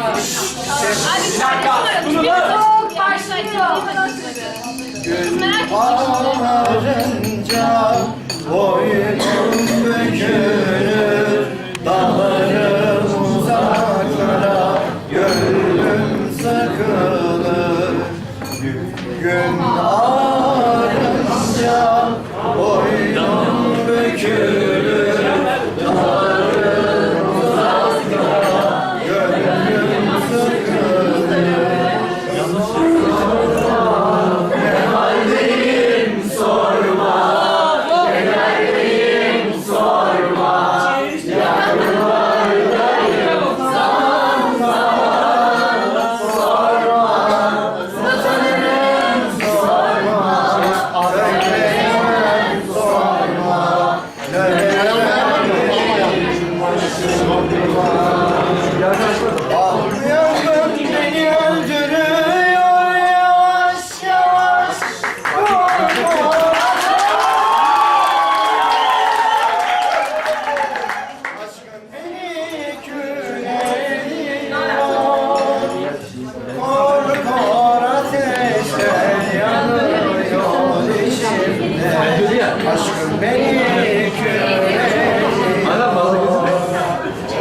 Bir dakika. Bunu mu? Çok Bağlanca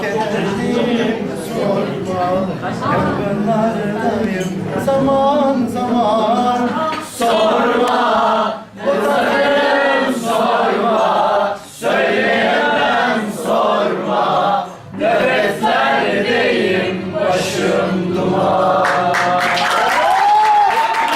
Kendimi sorma Kapılardayım zaman zaman